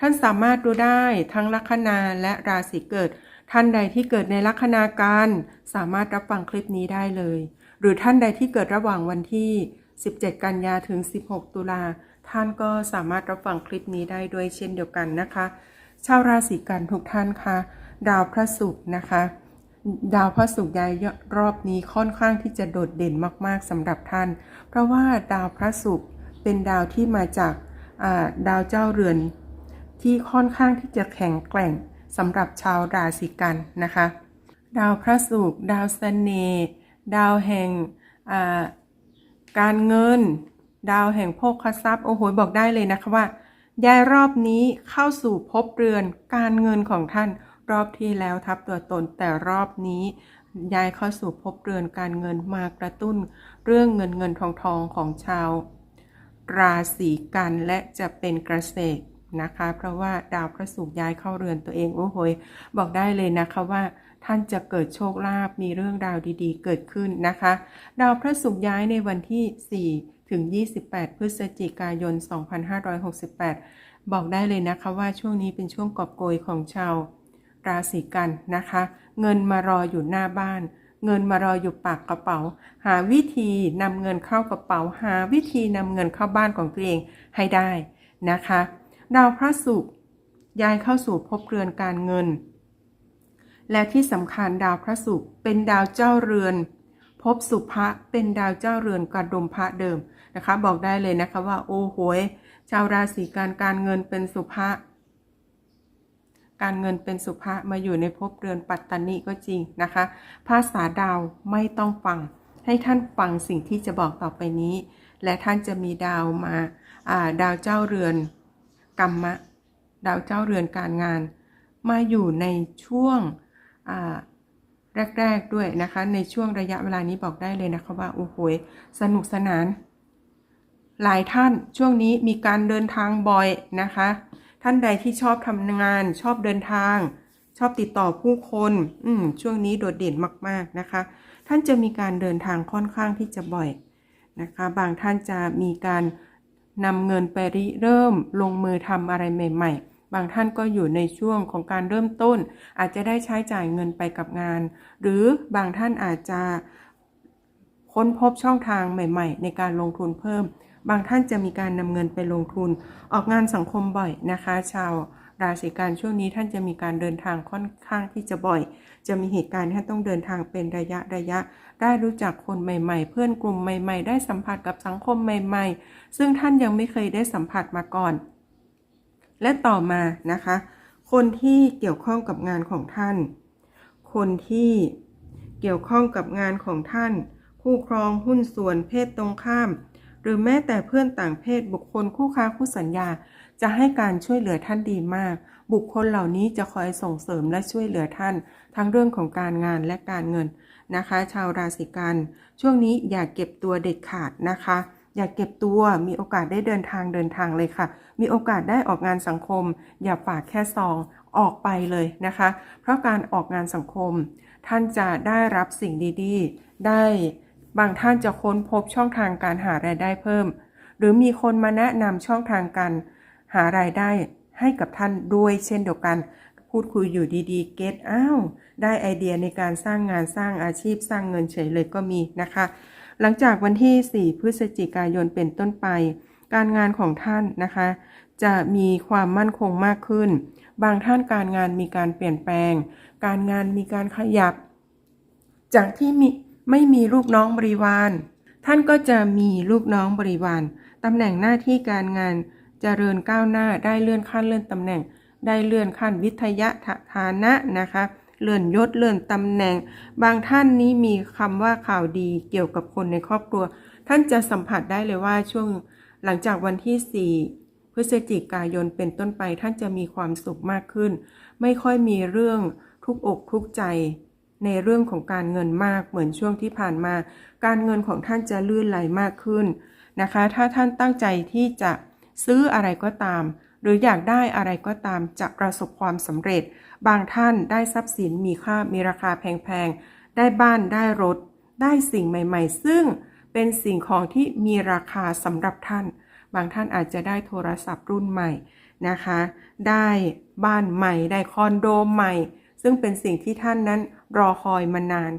ท่านสามารถดูได้ทั้งลัคนาและราศีเกิด ท่านใดที่เกิดในลัคนากันสามารถรับฟังคลิปนี้ได้เลย หรือท่านใดที่เกิดระหว่างวันที่ 17 กันยาถึง 16 ตุลาท่านก็สามารถรับฟังคลิปนี้ได้ด้วยเช่นเดียวกันนะคะ ชาวราศีกันทุกท่านคะดาวพระศุกร์นะคะ ดาวพระศุกร์ย้ายรอบนี้ค่อนข้างที่จะโดดเด่นมากๆสำหรับท่าน เพราะว่าดาวพระศุกร์เป็นดาวที่มาจากาดาวเจ้าเรือน ที่ค่อนข้างที่จะแข็งแกร่งสำหรับชาวราศีกันนะคะ ดาวพระศุกร์ดาวเสน่ห์ดาวแห่งการเงิน ดาวแห่งโภคทรัพย์โอ้โหบอกได้เลยนะคะว่าย้ายรอบนี้เข้าสู่ภพเรือนการเงินของท่านรอบที่แล้วทับตัวตนแต่รอบนี้ย้ายเข้าสู่ภพเรือนการเงินมากระตุ้น เรื่องเงินเงินทองทองของชาว ราศีกันและจะเป็นเกษตร นะคะ เพราะว่าดาวพระศุกร์ย้ายเข้าเรือนตัวเองโอ้โหยบอกได้เลยนะคะว่าท่านจะเกิดโชคลาภมีเรื่องราวดีๆ เกิดขึ้นนะคะ ดาวพระศุกร์ย้ายในวันที่ 4 ถึง 28 พฤศจิกายน 2568 บอกได้เลยนะคะว่าช่วงนี้เป็นช่วงกอบโกยของชาวราศีกันนะคะ เงินมารออยู่หน้าบ้าน เงินมารออยู่ปากกระเป๋า หาวิธีนำเงินเข้ากระเป๋า หาวิธีนำเงินเข้าบ้านของตัวเองให้ได้นะคะ ดาวพระศุกร์ย้ายเข้าสู่ภพเรือนการเงิน และที่สำคัญดาวพระศุกร์เป็นดาวเจ้าเรือนภพสุภะเป็นดาวเจ้าเรือนกระดมพระเดิมนะคะ บอกได้เลยนะคะว่าโอ้โหยชาวราศีการการเงินเป็นสุภะการเงินเป็นสุภะมาอยู่ในภพเรือนปัตตานีก็จริงนะคะ ภาษาดาวไม่ต้องฟัง ให้ท่านฟังสิ่งที่จะบอกต่อไปนี้ และท่านจะมีดาวมาาดาวเจ้าเรือน กรรมะ ดาวเจ้าเรือนการงาน มาอยู่ในช่วงแรก ๆ ด้วยนะคะ ในช่วงระยะเวลานี้บอกได้เลยนะคะว่า โอ้โหสนุกสนาน หลายท่านช่วงนี้มีการเดินทางบ่อยนะคะ ท่านใดที่ชอบทำงาน ชอบเดินทาง ชอบติดต่อผู้คน อืมช่วงนี้โดดเด่นมาก ๆ นะคะ ท่านจะมีการเดินทางค่อนข้างที่จะบ่อยนะคะ บางท่านจะมีการ นำเงินไปริเริ่มลงมือทำอะไรใหม่ ๆ บางท่านก็อยู่ในช่วงของการเริ่มต้น อาจจะได้ใช้จ่ายเงินไปกับงาน หรือบางท่านอาจจะค้นพบช่องทางใหม่ ๆ ในการลงทุนเพิ่ม บางท่านจะมีการนำเงินไปลงทุน ออกงานสังคมบ่อยนะคะ ชาวราศีกันช่วงนี้ท่านจะมีการเดินทางค่อนข้างที่จะบ่อย จะมีเหตุการณ์ที่ท่านต้องเดินทางเป็นระยะระยะ ได้รู้จักคนใหม่ ๆ เพื่อนกลุ่มใหม่ ๆ ได้สัมผัสกับสังคมใหม่ ๆ ซึ่งท่านยังไม่เคยได้สัมผัสมาก่อน และต่อมานะคะ คนที่เกี่ยวข้องกับงานของท่าน คนที่เกี่ยวข้องกับงานของท่าน คู่ครองหุ้นส่วนเพศตรงข้าม หรือแม้แต่เพื่อนต่างเพศบุคคลคู่ค้าคู่สัญญา จะให้การช่วยเหลือท่านดีมาก บุคคลเหล่านี้จะคอยส่งเสริมและช่วยเหลือท่าน ทั้งเรื่องของการงานและการเงินนะคะ ชาวราศีกัน ช่วงนี้อย่าเก็บตัวเด็ดขาดนะคะ อย่าเก็บตัวมีโอกาสได้เดินทางเดินทางเลยค่ะ มีโอกาสได้ออกงานสังคม อย่าฝากแค่ซองออกไปเลยนะคะ เพราะการออกงานสังคม ท่านจะได้รับสิ่งดีๆ ได้บางท่านจะค้นพบช่องทางการหารายได้เพิ่ม หรือมีคนมาแนะนำช่องทางการหารายได้ ให้กับท่านด้วยเช่นเดียวกัน พูดคุยอยู่ดีๆ เก็ตอ้าวได้ไอเดียในการสร้างงานสร้างอาชีพสร้างเงินเฉยเลยก็มีนะคะ หลังจากวันที่ 4 พฤศจิกายนเป็นต้นไป การงานของท่านนะคะ จะมีความมั่นคงมากขึ้น บางท่านการงานมีการเปลี่ยนแปลง การงานมีการขยับ จากที่มีไม่มีลูกน้องบริวาร ท่านก็จะมีลูกน้องบริวารตำแหน่งหน้าที่การงาน เจริญก้าวหน้าได้เลื่อนขั้นเลื่อนตำแหน่ง ได้เลื่อนขั้นวิทยาฐานะนะคะเลื่อนยศเลื่อนตำแหน่ง บางท่านนี้มีคำว่าข่าวดีเกี่ยวกับคนในครอบครัว ท่านจะสัมผัสได้เลยว่าช่วงหลังจากวันที่ 4 พฤศจิกายนเป็นต้นไป ท่านจะมีความสุขมากขึ้น ไม่ค่อยมีเรื่องทุกอกทุกใจ ในเรื่องของการเงินมากเหมือนช่วงที่ผ่านมา การเงินของท่านจะลื่นไหลมากขึ้นนะคะ ถ้าท่านตั้งใจที่จะ ซื้ออะไรก็ตาม หรืออยากได้อะไรก็ตามจะประสบความสำเร็จ บางท่านได้ทรัพย์สินมีค่ามีราคาแพงๆ ได้บ้านได้รถ ได้สิ่งใหม่ๆ ซึ่งเป็นสิ่งของที่มีราคาสำหรับท่าน บางท่านอาจจะได้โทรศัพท์รุ่นใหม่นะคะ ได้บ้านใหม่ ได้คอนโดใหม่ ซึ่งเป็นสิ่งที่ท่านนั้นรอคอยมานาน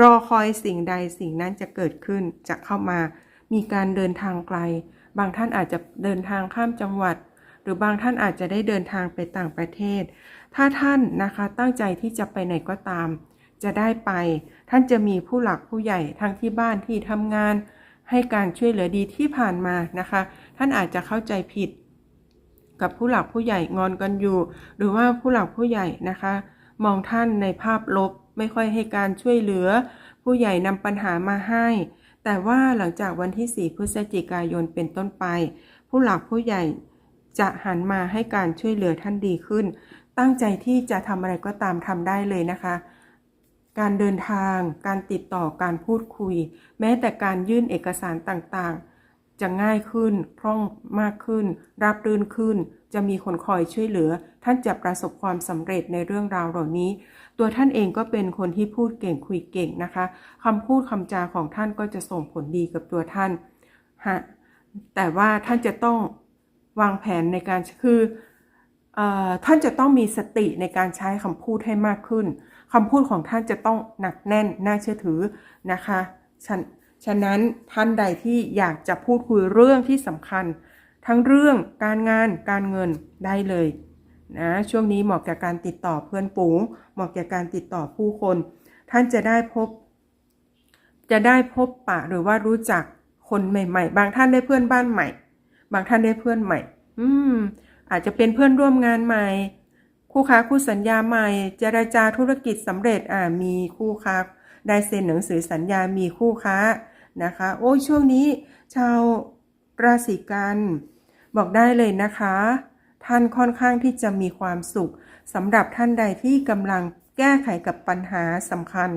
รอคอยสิ่งใดสิ่งนั้นจะเกิดขึ้นจะเข้ามา มีการเดินทางไกล บางท่านอาจจะเดินทางข้ามจังหวัด หรือบางท่านอาจจะได้เดินทางไปต่างประเทศ ถ้าท่านนะคะตั้งใจที่จะไปไหนก็ตาม จะได้ไป ท่านจะมีผู้หลักผู้ใหญ่ทั้งที่บ้านที่ทำงาน ให้การช่วยเหลือดีที่ผ่านมานะคะ ท่านอาจจะเข้าใจผิด กับผู้หลักผู้ใหญ่งอนกันอยู่ หรือว่าผู้หลักผู้ใหญ่นะคะ มองท่านในภาพลบไม่ค่อยให้การช่วยเหลือ ผู้ใหญ่นำปัญหามาให้ แต่ว่าหลังจากวันที่ 4 พฤศจิกายนเป็นต้นไป ผู้หลักผู้ใหญ่จะหันมาให้การช่วยเหลือท่านดีขึ้น ตั้งใจที่จะทำอะไรก็ตามทำได้เลยนะคะ การเดินทาง การติดต่อการพูดคุย แม้แต่การยื่นเอกสารต่างๆ จะง่ายขึ้น คล่องมากขึ้นราบรื่นขึ้น จะมีคนคอยช่วยเหลือ ท่านจะประสบความสำเร็จในเรื่องราวเหล่านี้ ตัวท่านเองก็เป็นคนที่พูดเก่งคุยเก่งนะคะคำพูดคำจาของท่านก็จะส่งผลดีกับตัวท่านฮะแต่ว่าท่านจะต้องวางแผนในการคือเออท่านจะต้องมีสติในการใช้คำพูดให้มากขึ้นคำพูดของท่านจะต้องหนักแน่นน่าเชื่อถือนะคะฉะฉะนั้นท่านใดที่อยากจะพูดคุยเรื่องที่สำคัญ ทั้งเรื่องการงานการเงินได้เลยนะช่วงนี้เหมาะกับการติดต่อเพื่อนฝูงเหมาะกับการติดต่อผู้คน ท่านจะได้พบ จะได้พบปะหรือว่ารู้จักคนใหม่ ๆ บางท่านได้เพื่อนบ้านใหม่ บางท่านได้เพื่อนใหม่ อืม อาจจะเป็นเพื่อนร่วมงานใหม่ คู่ค้าคู่สัญญาใหม่ เจรจาธุรกิจสำเร็จอ่ามีคู่ค้าได้เซ็นหนังสือสัญญามีคู่ค้านะคะ โอ้ช่วงนี้ ชาวราศีกัน บอกได้เลยนะคะ ท่านค่อนข้างที่จะมีความสุขสำหรับท่านใดที่กำลังแก้ไขกับปัญหาสำคัญ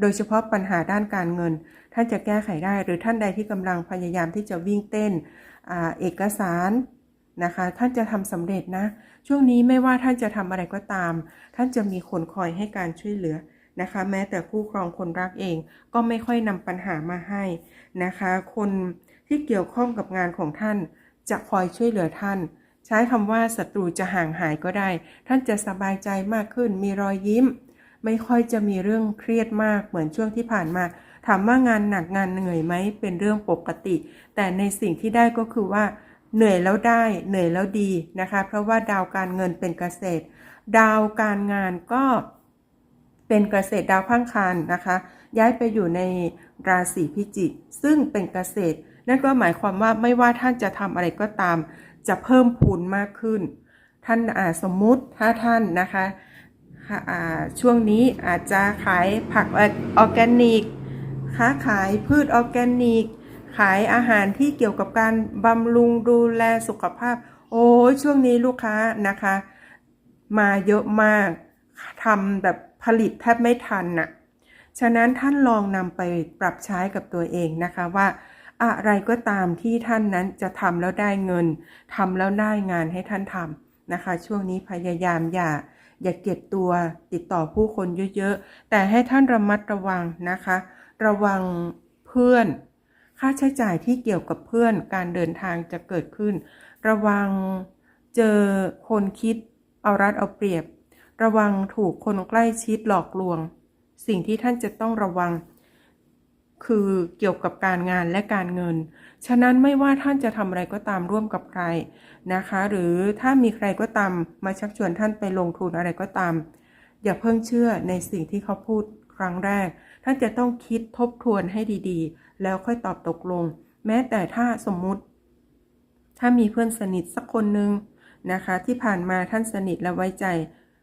โดยเฉพาะปัญหาด้านการเงิน ท่านจะแก้ไขได้ หรือท่านใดที่กำลังพยายามที่จะวิ่งเต้นอเอกสารนะคะท่านจะทำสำเร็จนะ ช่วงนี้ไม่ว่าท่านจะทำอะไรก็ตาม ท่านจะมีคนคอยให้การช่วยเหลือนะคะ แม้แต่คู่ครองคนรักเองก็ไม่ค่อยนำปัญหามาให้นะคะ คนที่เกี่ยวข้องกับงานของท่าน จะคอยช่วยเหลือท่าน ใช้คำว่าศัตรูจะห่างหายก็ได้ ท่านจะสบายใจมากขึ้น มีรอยยิ้ม ไม่ค่อยจะมีเรื่องเครียดมากเหมือนช่วงที่ผ่านมา ถามว่างานหนักงานเหนื่อยไหมเป็นเรื่องปกติ แต่ในสิ่งที่ได้ก็คือว่า เหนื่อยแล้วได้ เหนื่อยแล้วดีนะคะ เพราะว่าดาวการเงินเป็นเกษตร ดาวการงานก็เป็นเกษตรดาวพังคารนะคะ ย้ายไปอยู่ในราศีพิจิก ซึ่งเป็นเกษตร นั่นก็หมายความว่าไม่ว่าท่านจะทำอะไรก็ตาม จะเพิ่มพูนมากขึ้น ท่านอาสมมุติถ้าท่านนะคะช่วงนี้อาจจะขายผักออร์แกนิก ค้าขายพืชออร์แกนิก ขายอาหารที่เกี่ยวกับการบำรุงดูแลสุขภาพ โอ้ยช่วงนี้ลูกค้านะคะ มาเยอะมากทำแบบผลิตแทบไม่ทันน่ะ ฉะนั้นท่านลองนำไปปรับใช้กับตัวเองนะคะว่า อะไรก็ตามที่ท่านนั้นจะทำแล้วได้เงินทำแล้วได้งานให้ท่านทำนะคะ ช่วงนี้พยายามอย่าอย่าเก็บตัวติดต่อผู้คนเยอะๆ แต่ให้ท่านระมัดระวังนะคะ ระวังเพื่อน ค่าใช้จ่ายที่เกี่ยวกับเพื่อนการเดินทางจะเกิดขึ้น ระวังเจอคนคิดเอารัดเอาเปรียบ ระวังถูกคนใกล้ชิดหลอกลวง สิ่งที่ท่านจะต้องระวัง คือเกี่ยวกับการงานและการเงิน ฉะนั้นไม่ว่าท่านจะทำอะไรก็ตามร่วมกับใครนะคะ หรือถ้ามีใครก็ตามมาชักชวนท่านไปลงทุนอะไรก็ตาม อย่าเพิ่งเชื่อในสิ่งที่เขาพูดครั้งแรก ท่านจะต้องคิดทบทวนให้ดีๆ แล้วค่อยตอบตกลง แม้แต่ถ้าสมมุติ ถ้ามีเพื่อนสนิทสักคนหนึ่งนะคะ ที่ผ่านมาท่านสนิทและไว้ใจ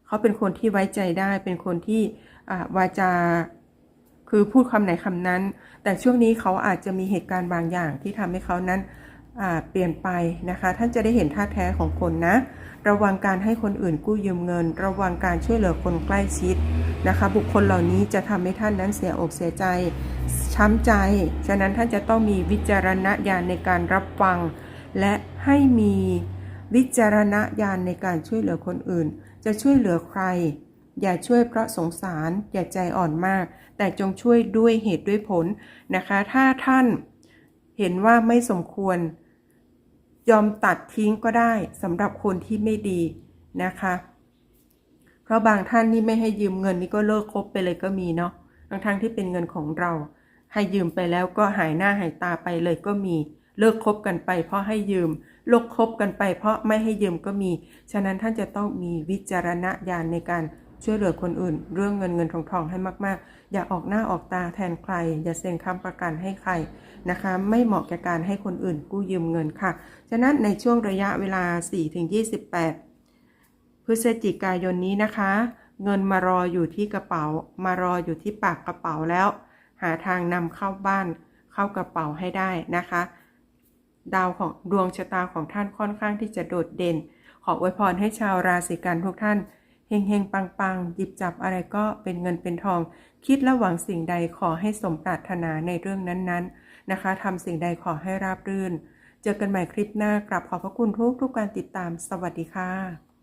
เขาเป็นคนที่ไว้ใจได้ เป็นคนที่วาจา คือพูดคำไหนคำนั้น แต่ช่วงนี้เขาอาจจะมีเหตุการณ์บางอย่างที่ทำให้เขานั้นเปลี่ยนไปนะคะ ท่านจะได้เห็นท่าแท้ของคนนะ ระวังการให้คนอื่นกู้ยืมเงิน ระวังการช่วยเหลือคนใกล้ชิดนะคะ บุคคลเหล่านี้จะทำให้ท่านนั้นเสียอกเสียใจช้ำใจ ฉะนั้นท่านจะต้องมีวิจารณญาณในการรับฟัง และให้มีวิจารณญาณในการช่วยเหลือคนอื่น จะช่วยเหลือใคร อย่าช่วยเพราะสงสาร อย่าใจอ่อนมาก แต่จงช่วยด้วยเหตุด้วยผลนะคะ ถ้าท่านเห็นว่าไม่สมควร ยอมตัดทิ้งก็ได้สำหรับคนที่ไม่ดีนะคะ เพราะบางท่านนี่ไม่ให้ยืมเงินนี่ก็เลิกคบไปเลยก็มีเนาะทั้งทางที่เป็นเงินของเรา ให้ยืมไปแล้วก็หายหน้าหายตาไปเลยก็มี เลิกคบกันไป เพราะให้ยืมเลิกคบกันไป เพราะไม่ให้ยืมก็มี ฉะนั้นท่านจะต้องมีวิจารณญาณในการ ช่วยเหลือคนอื่น เรื่องเงินเงินทองทองให้มากๆ อย่าออกหน้าออกตาแทนใคร อย่าเซ็นค้ำประกันให้ใครนะคะ ไม่เหมาะแก่การให้คนอื่นกู้ยืมเงินค่ะ ฉะนั้นในช่วงระยะเวลา 4-28 พฤศจิกายนนี้นะคะ เงินมารออยู่ที่กระเป๋า มารออยู่ที่ปากกระเป๋าแล้ว หาทางนำเข้าบ้านเข้ากระเป๋าให้ได้นะคะ ดาวของดวงชะตาของท่านค่อนข้างที่จะโดดเด่น ขออวยพรให้ชาวราศีกันทุกท่าน เฮงเฮงปังปังหยิบจับอะไรก็เป็นเงินเป็นทอง คิดและหวังสิ่งใดขอให้สมปรารถนาในเรื่องนั้นๆ นะคะทำสิ่งใดขอให้ราบรื่น เจอกันใหม่คลิปหน้ากลับขอบพระคุณทุกทุกการติดตาม สวัสดีค่ะ